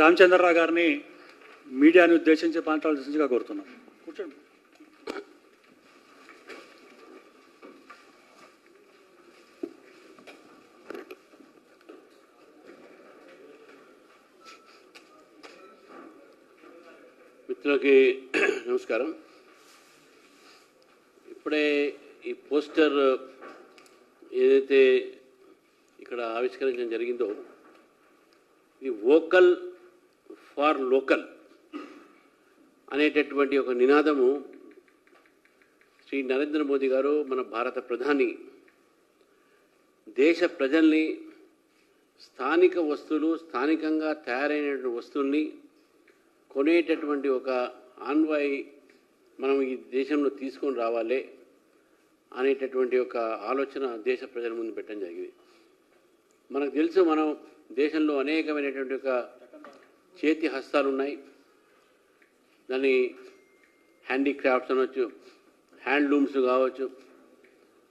రామచంద్రరావు గారిని మీడియాని ఉద్దేశించి మాట్లాడాల్సిందిగా కోరుతున్నాం. కూర్చోండి. మిత్రులకి నమస్కారం. ఇప్పుడే ఈ పోస్టర్ ఏదైతే ఇక్కడ ఆవిష్కరించడం జరిగిందో ఇది వోకల్ ఫార్ లోకల్ అనేటటువంటి ఒక నినాదము శ్రీ నరేంద్ర మోదీ గారు మన భారత ప్రధాని దేశ ప్రజల్ని స్థానిక వస్తువులు స్థానికంగా తయారైనటువంటి వస్తువుల్ని కొనేటటువంటి ఒక ఆన్వాయి మనం ఈ దేశంలో తీసుకొని రావాలి అనేటటువంటి ఒక ఆలోచన దేశ ప్రజల ముందు పెట్టడం జరిగింది. మనకు తెలుసు మనం దేశంలో అనేకమైనటువంటి ఒక చేతి హస్తాలు ఉన్నాయి దాన్ని హ్యాండీక్రాఫ్ట్స్ అనొచ్చు హ్యాండ్లూమ్స్ కావచ్చు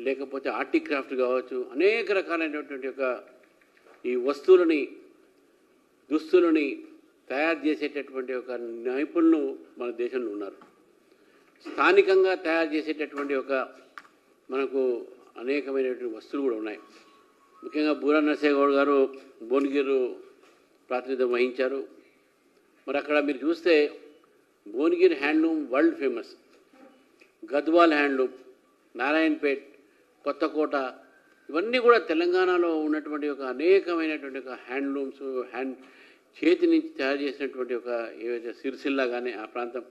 లేకపోతే ఆర్టిక్రాఫ్ట్ కావచ్చు అనేక రకాలైనటువంటి యొక్క ఈ వస్తువులని దుస్తులని తయారు చేసేటటువంటి ఒక నైపుణులు మన దేశంలో ఉన్నారు. స్థానికంగా తయారు చేసేటటువంటి ఒక మనకు అనేకమైనటువంటి వస్తువులు కూడా ఉన్నాయి. ముఖ్యంగా బూరా నరసింహగౌడ్ గారు భువనగిరి ప్రాతినిధ్యం వహించారు. మరి అక్కడ మీరు చూస్తే Bhuvanagiri handloom world famous. Gadwal handloom Narayanpet Kothakota ఇవన్నీ కూడా తెలంగాణలో ఉన్నటువంటి ఒక అనేకమైనటువంటి ఒక హ్యాండ్లూమ్స్ హ్యాండ్ చేతి నుంచి తయారు చేసినటువంటి ఒక ఏవైతే సిరిసిల్ల కానీ ఆ ప్రాంతం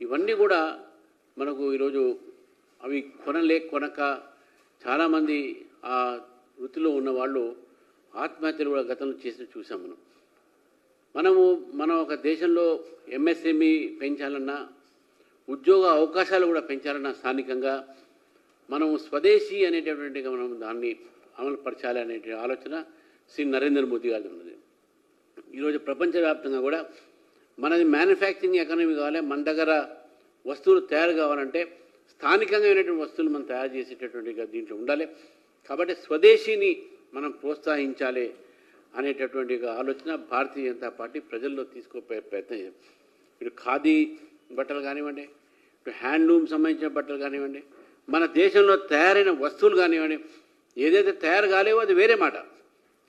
ఇవన్నీ కూడా మనకు ఈరోజు అవి కొనలే కొనక చాలామంది ఆ వృత్తిలో ఉన్న వాళ్ళు ఆత్మహత్యలు కూడా గతంలో చేసి చూసాం మనం. మనము మన ఒక దేశంలో ఎంఎస్ఎంఈ పెంచాలన్నా ఉద్యోగ అవకాశాలు కూడా పెంచాలన్నా స్థానికంగా మనము స్వదేశీ అనేటటువంటి మనం దాన్ని అమలుపరచాలి అనే ఆలోచన శ్రీ నరేంద్ర మోదీ గారి ఉన్నది. ఈరోజు ప్రపంచవ్యాప్తంగా కూడా మనది మ్యానుఫ్యాక్చరింగ్ ఎకానమీ కావాలి మన దగ్గర వస్తువులు తయారు కావాలంటే స్థానికంగా అయినటువంటి వస్తువులు మనం తయారు చేసేటటువంటి దీంట్లో ఉండాలి. కాబట్టి స్వదేశీని మనం ప్రోత్సహించాలి అనేటటువంటి ఆలోచన భారతీయ జనతా పార్టీ ప్రజల్లో తీసుకోపోయే ప్రయత్నం చేయాలి ఇటు ఖాదీ బట్టలు కానివ్వండి ఇటు హ్యాండ్లూమ్ సంబంధించిన బట్టలు కానివ్వండి మన దేశంలో తయారైన వస్తువులు కానివ్వండి ఏదైతే తయారు కాలేవో అది వేరే మాట.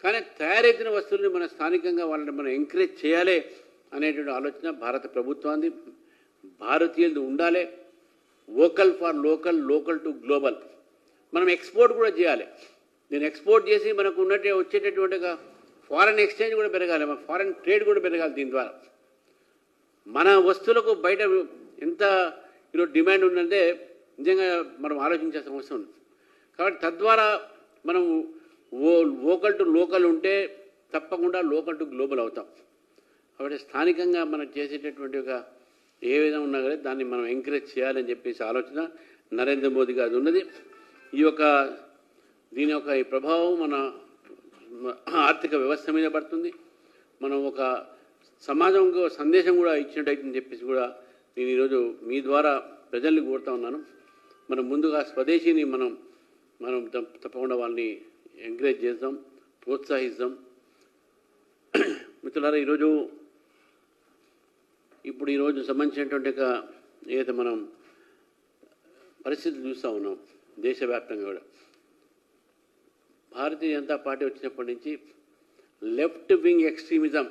కానీ తయారైన వస్తువుల్ని మన స్థానికంగా వాళ్ళని మనం ఎంకరేజ్ చేయాలి అనేటువంటి ఆలోచన భారత ప్రభుత్వాన్ని భారతీయులది ఉండాలి. Vocal for local local to global మనం ఎక్స్పోర్ట్ కూడా చేయాలి. నేను ఎక్స్పోర్ట్ చేసి మనకు ఉన్నట్టు వచ్చేటటువంటి ఫారెన్ ఎక్స్చేంజ్ కూడా పెరగాలి మన ఫారెన్ ట్రేడ్ కూడా పెరగాలి దీని ద్వారా. మన వస్తువులకు బయట ఎంత ఈరోజు డిమాండ్ ఉందంటే నిజంగా మనం ఆలోచించాల్సిన అవసరం ఉంది. కాబట్టి తద్వారా మనం ఓ లోకల్ టు లోకల్ ఉంటే తప్పకుండా లోకల్ టు గ్లోబల్ అవుతాం. కాబట్టి స్థానికంగా మనం చేసేటటువంటి ఒక ఏ విధంగా ఉన్నా కానీ దాన్ని మనం ఎంకరేజ్ చేయాలని చెప్పేసి ఆలోచన నరేంద్ర మోదీ గారి ఉన్నది. ఈ యొక్క దీని యొక్క ఈ ప్రభావం మన ఆర్థిక వ్యవస్థ మీద పడుతుంది. మనం ఒక సమాజంకు సందేశం కూడా ఇచ్చినట్టయితే చెప్పేసి కూడా నేను ఈరోజు మీ ద్వారా ప్రజల్ని కోరుతా ఉన్నాను. మనం ముందుగా స్వదేశీని మనం మనం తప్ప- తప్పకుండా వాళ్ళని ఎంకరేజ్ చేద్దాం ప్రోత్సహిద్దాం. మిత్రులారా ఈరోజు ఇప్పుడు ఈరోజు సంబంధించినటువంటి ఏదైతే మనం పరిస్థితి చూస్తూ ఉన్నాం దేశవ్యాప్తంగా కూడా. భారతీయ జనతా పార్టీ వచ్చినప్పటి నుంచి లెఫ్ట్ వింగ్ ఎక్స్ట్రీమిజం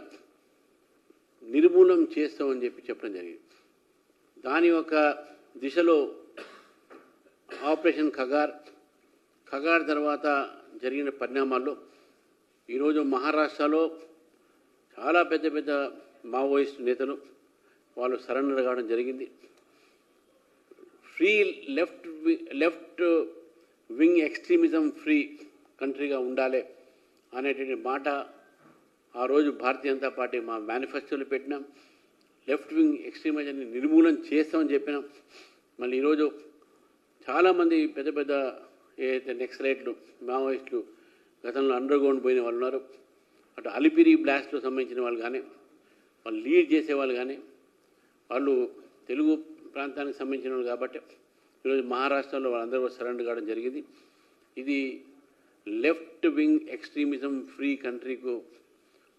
నిర్మూలన చేస్తామని చెప్పి చెప్పడం జరిగింది. దాని యొక్క దిశలో ఆపరేషన్ ఖగార్ ఖగార్ తర్వాత జరిగిన పరిణామాల్లో ఈరోజు మహారాష్ట్రలో చాలా పెద్ద పెద్ద మావోయిస్ట్ నేతలు వాళ్ళు సరెండర్ కావడం జరిగింది. ఫ్రీ లెఫ్ట్ వి- లెఫ్ట్ వింగ్ ఎక్స్ట్రీమిజం ఫ్రీ కంట్రీగా ఉండాలి అనేటువంటి మాట ఆ రోజు భారతీయ జనతా పార్టీ మా మేనిఫెస్టోలో పెట్టినాం. లెఫ్ట్ వింగ్ ఎక్స్ట్రీమిజాన్ని నిర్మూలన చేస్తామని చెప్పినాం. మళ్ళీ ఈరోజు చాలామంది పెద్ద పెద్ద ఏదైతే నెక్సలైట్లు మావోయిస్టులు గతంలో అండర్ గ్రౌండ్ పోయిన వాళ్ళు ఉన్నారు. అటు అలిపిరి బ్లాస్ట్లో సంబంధించిన వాళ్ళు కానీ వాళ్ళు లీడ్ చేసేవాళ్ళు కానీ వాళ్ళు తెలుగు ప్రాంతానికి సంబంధించిన వాళ్ళు కాబట్టి ఈరోజు మహారాష్ట్రలో వాళ్ళందరూ సరెండర్ కావడం జరిగింది. ఇది లెఫ్ట్ వింగ్ ఎక్స్ట్రీమిజం ఫ్రీ కంట్రీకు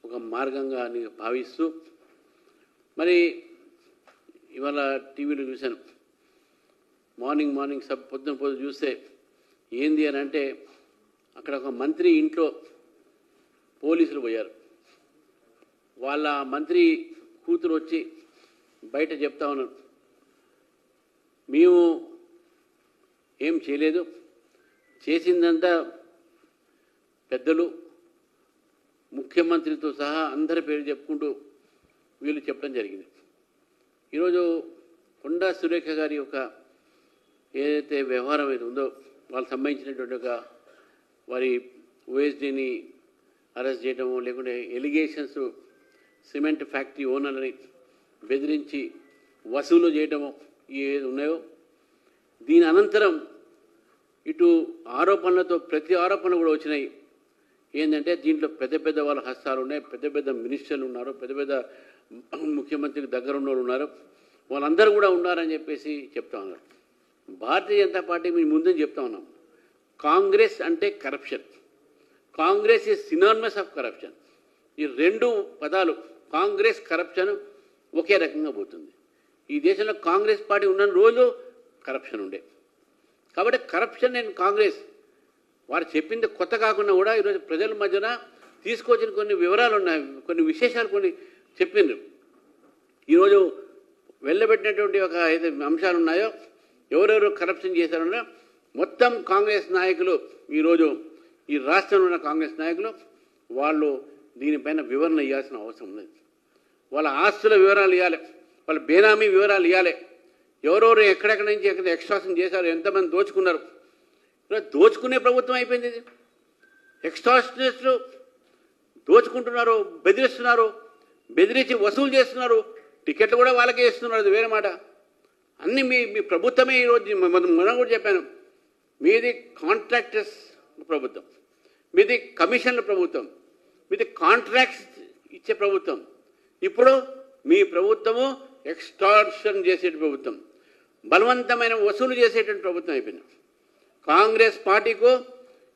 ఒక మార్గంగా నేను భావిస్తూ మరి ఇవాళ టీవీలో చూశాను. మార్నింగ్ మార్నింగ్ సబ్ పొద్దున పొద్దున చూస్తే ఏంది అని అంటే అక్కడ ఒక మంత్రి ఇంట్లో పోలీసులు పోయారు. వాళ్ళ మంత్రి కూతురు వచ్చి బయట చెప్తా ఉన్నారు. మేము ఏం చేయలేదు. చేసిందంతా పెద్దలు ముఖ్యమంత్రితో సహా అందరి పేరు చెప్పుకుంటూ వీళ్ళు చెప్పడం జరిగింది. ఈరోజు కొండా సురేఖ గారి యొక్క ఏదైతే వ్యవహారం అయితే ఉందో వాళ్ళకి సంబంధించినటువంటి ఒక వారి ఓఎస్డీని అరెస్ట్ చేయడము లేకుంటే ఎలిగేషన్స్ సిమెంట్ ఫ్యాక్టరీ ఓనర్ని బెదిరించి వసూలు చేయడము ఏది ఉన్నాయో దీని అనంతరం ఇటు ఆరోపణలతో ప్రతి ఆరోపణ కూడా వచ్చినాయి. ఏంటంటే దీంట్లో పెద్ద పెద్ద వాళ్ళ హస్తాలు ఉన్నాయి పెద్ద పెద్ద మినిస్టర్లు ఉన్నారు పెద్ద పెద్ద ముఖ్యమంత్రికి దగ్గర ఉన్న వాళ్ళు ఉన్నారు. వాళ్ళందరూ కూడా ఉన్నారని చెప్పేసి చెప్తా ఉన్నారు. భారతీయ జనతా పార్టీ మేము ముందే చెప్తా ఉన్నాం. కాంగ్రెస్ అంటే corruption. Congress is synonymous of corruption ఈ రెండు పదాలు కాంగ్రెస్ కరప్షన్ ఒకే రకంగా పోతుంది. ఈ దేశంలో కాంగ్రెస్ పార్టీ ఉన్న రోజు కరప్షన్ ఉండే. కాబట్టి కరప్షన్ అండ్ కాంగ్రెస్ వారు చెప్పింది కొత్త కాకుండా కూడా ఈరోజు ప్రజల మధ్యన తీసుకొచ్చిన కొన్ని వివరాలు ఉన్నాయి కొన్ని విశేషాలు కొన్ని చెప్పిండ్రు. ఈరోజు వెళ్ళబెట్టినటువంటి ఒక ఏదైతే అంశాలు ఉన్నాయో ఎవరెవరు కరప్షన్ చేశారన్నా మొత్తం కాంగ్రెస్ నాయకులు ఈరోజు ఈ రాష్ట్రంలో ఉన్న కాంగ్రెస్ నాయకులు వాళ్ళు దీనిపైన వివరణ ఇవ్వాల్సిన అవసరం ఉంది వాళ్ళ ఆస్తుల వివరాలు ఇవ్వాలి వాళ్ళ బేనామీ వివరాలు ఇవ్వాలి ఎవరెవరు ఎక్కడెక్కడి నుంచి ఎక్కడ ఎక్స్ట్రాక్షన్ చేశారు ఎంతమంది దోచుకున్నారు దోచుకునే ప్రభుత్వం అయిపోయింది ఇది. ఎక్స్ట్రాక్షనిస్టులు దోచుకుంటున్నారు బెదిరిస్తున్నారు బెదిరించి వసూలు చేస్తున్నారు టికెట్లు కూడా వాళ్ళకే ఇస్తున్నారు అది వేరే మాట. అన్ని మీ మీ ప్రభుత్వమే ఈరోజు మనం మనం కూడా చెప్పాను. మీది కాంట్రాక్టర్స్ ప్రభుత్వం మీది కమిషన్ల ప్రభుత్వం మీది కాంట్రాక్ట్స్ ఇచ్చే ప్రభుత్వం. ఇప్పుడు మీ ప్రభుత్వము ఎక్స్టార్షన్ చేసే ప్రభుత్వం బలవంతమైన వసూలు చేసేటువంటి ప్రభుత్వం అయిపోయింది. కాంగ్రెస్ పార్టీకు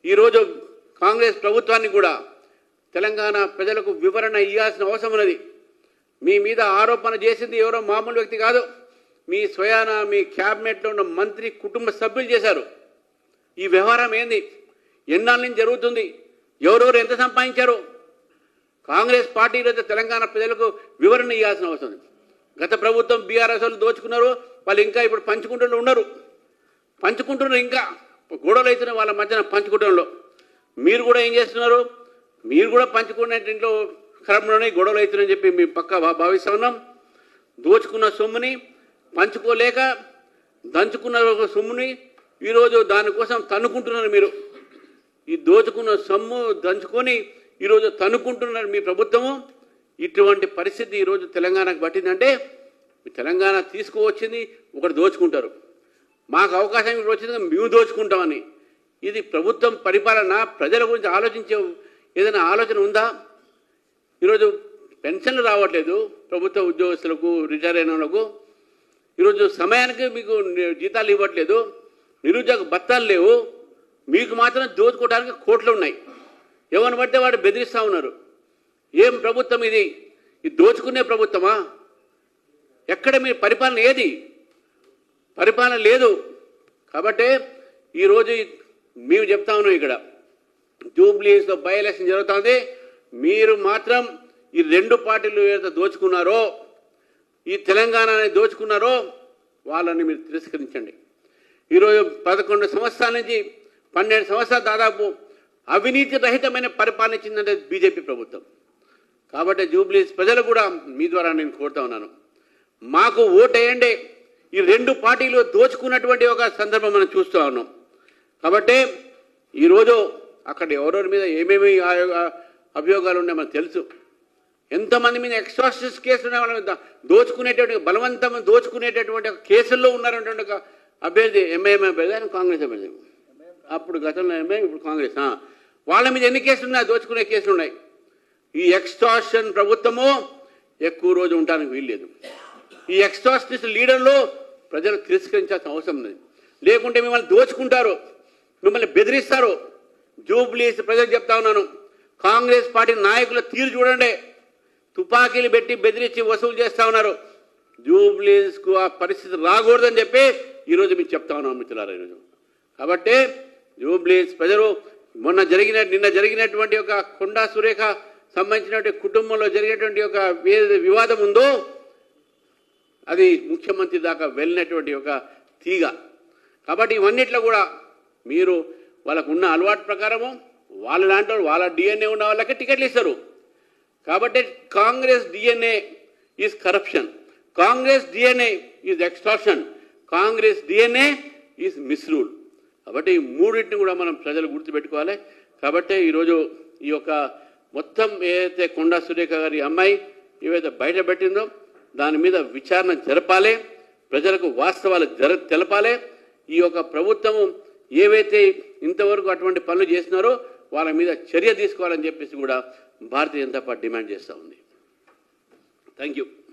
ఈరోజు కాంగ్రెస్ ప్రభుత్వాన్ని కూడా తెలంగాణ ప్రజలకు వివరణ ఇవ్వాల్సిన అవసరం ఉన్నది. మీ మీద ఆరోపణ చేసింది ఎవరో మామూలు వ్యక్తి కాదు. మీ స్వయాన మీ క్యాబినెట్లో ఉన్న మంత్రి కుటుంబ సభ్యులు చేశారు. ఈ వ్యవహారం ఏంది? ఎన్నాళ్ళ నుంచి జరుగుతుంది? ఎవరెవరు ఎంత సంపాదించారు? కాంగ్రెస్ పార్టీ ఈరోజు తెలంగాణ ప్రజలకు వివరణ ఇవ్వాల్సిన అవసరం ఉంది. గత ప్రభుత్వం బీఆర్ఎస్ వాళ్ళు దోచుకున్నారు. వాళ్ళు ఇంకా ఇప్పుడు పంచుకుంటూ ఉన్నారు. పంచుకుంటున్నారు ఇంకా. గొడవలు అవుతున్నాయి వాళ్ళ మధ్యన పంచుకోవడంలో. మీరు కూడా ఏం చేస్తున్నారు? మీరు కూడా పంచుకునే దీంట్లో క్రమంలోనే గొడవలు అవుతున్నాయని చెప్పి మేము పక్క భావిస్తా ఉన్నాం. దోచుకున్న సొమ్ముని పంచుకోలేక దంచుకున్న ఒక సొమ్ముని ఈరోజు దానికోసం తన్నుకుంటున్నారు మీరు. ఈ దోచుకున్న సొమ్ము దంచుకొని ఈరోజు తన్నుకుంటున్నారు మీ ప్రభుత్వము. ఇటువంటి పరిస్థితి ఈరోజు తెలంగాణకు పట్టిందంటే తెలంగాణ తీసుకువచ్చింది ఒకటి దోచుకుంటారు. మాకు అవకాశం ఇప్పుడు వచ్చింది మేము దోచుకుంటామని. ఇది ప్రభుత్వం పరిపాలన ప్రజల గురించి ఆలోచించే ఏదైనా ఆలోచన ఉందా? ఈరోజు పెన్షన్లు రావట్లేదు ప్రభుత్వ ఉద్యోగస్తులకు రిటైర్ అయిన వాళ్ళకు. ఈరోజు సమయానికి మీకు జీతాలు ఇవ్వట్లేదు నిరుద్యోగ భత్తాలు లేవు. మీకు మాత్రం దోచుకోవడానికి కోట్లు ఉన్నాయి. ఎవరిని పడితే వాడు బెదిరిస్తూ ఉన్నారు. ఏం ప్రభుత్వం ఇది? ఇది దోచుకునే ప్రభుత్వమా? ఎక్కడ మీ పరిపాలన ఏది? పరిపాలన లేదు. కాబట్టి ఈరోజు మేము చెప్తా ఉన్నాం ఇక్కడ. జూబ్లీస్లో బై ఎలక్షన్ జరుగుతుంది. మీరు మాత్రం ఈ రెండు పార్టీలు ఏదైతే దోచుకున్నారో ఈ తెలంగాణని దోచుకున్నారో వాళ్ళని మీరు తిరస్కరించండి. ఈరోజు పదకొండు సంవత్సరాల నుంచి పన్నెండు సంవత్సరాలు దాదాపు అవినీతి రహితమైన పరిపాలన ఇచ్చిందంటే బీజేపీ ప్రభుత్వం. కాబట్టి జూబ్లీస్ ప్రజలు కూడా మీ ద్వారా నేను కోరుతా ఉన్నాను. మాకు ఓటేయండి. ఈ రెండు పార్టీలు దోచుకున్నటువంటి ఒక సందర్భం మనం చూస్తూ ఉన్నాం. కాబట్టి ఈరోజు అక్కడ ఎవరెవరి మీద ఏమేమి ఆ- అభియోగాలు ఉన్నాయో మనకు తెలుసు. ఎంతమంది మీద ఎక్స్ట్రాషన్స్ కేసులు ఉన్నాయి వాళ్ళ మీద బలవంతం దోచుకునేటటువంటి కేసుల్లో ఉన్నారనేటువంటి ఒక అభ్యర్థి ఎంఐఎం అభ్యర్థి ఆయన కాంగ్రెస్ అభ్యర్థి. అప్పుడు గతంలో ఎంఐ ఇప్పుడు కాంగ్రెస్. వాళ్ళ మీద ఎన్ని కేసులు ఉన్నాయి? దోచుకునే కేసులు ఉన్నాయి. ఈ ఎక్స్ట్రాషన్ ప్రభుత్వము ఎక్కువ రోజు ఉండడానికి వీల్లేదు. ఈ ఎక్స్టార్షనిస్ట్ లీడర్లు ప్రజలు తిరస్కరించాల్సిన అవసరం ఉంది లేకుంటే మిమ్మల్ని దోచుకుంటారు మిమ్మల్ని బెదిరిస్తారు. జూబ్లీస్ ప్రజలకు చెప్తా ఉన్నాను. కాంగ్రెస్ పార్టీ నాయకుల తీరు చూడండి. తుపాకీలు పెట్టి బెదిరించి వసూలు చేస్తా ఉన్నారు. జూబ్లీస్కు ఆ పరిస్థితి రాకూడదని చెప్పి ఈరోజు మీకు చెప్తా ఉన్నాం మిత్రులారా ఈరోజు కాబట్టి జూబ్లీస్ ప్రజలు మొన్న జరిగిన నిన్న జరిగినటువంటి ఒక కొండా సురేఖ సంబంధించినటువంటి కుటుంబంలో జరిగినటువంటి ఒక వివాదం ఉందో అది ముఖ్యమంత్రి దాకా వెళ్ళినటువంటి ఒక తీగ. కాబట్టి ఇవన్నిట్లో కూడా మీరు వాళ్ళకు ఉన్న అలవాటు ప్రకారము వాళ్ళ దాంట్లో వాళ్ళ డిఎన్ఏ ఉన్న వాళ్ళకి టికెట్లు ఇస్తారు. కాబట్టి Congress DNA is corruption Congress DNA is extortion Congress DNA is misrule కాబట్టి ఈ మూడింటిని కూడా మనం ప్రజలు గుర్తుపెట్టుకోవాలి. కాబట్టి ఈరోజు ఈ యొక్క మొత్తం ఏదైతే కొండా సురేఖ గారి అమ్మాయి ఏవైతే బయట పెట్టిందో దాని మీద విచారణ జరపాలి ప్రజలకు వాస్తవాలు జర తెలపాలి. ఈ యొక్క ప్రభుత్వము ఏవైతే ఇంతవరకు అటువంటి పనులు చేసినారో వాళ్ళ మీద చర్య తీసుకోవాలని చెప్పేసి కూడా భారతీయ జనతా పార్టీ డిమాండ్ చేస్తూ ఉంది. Thank you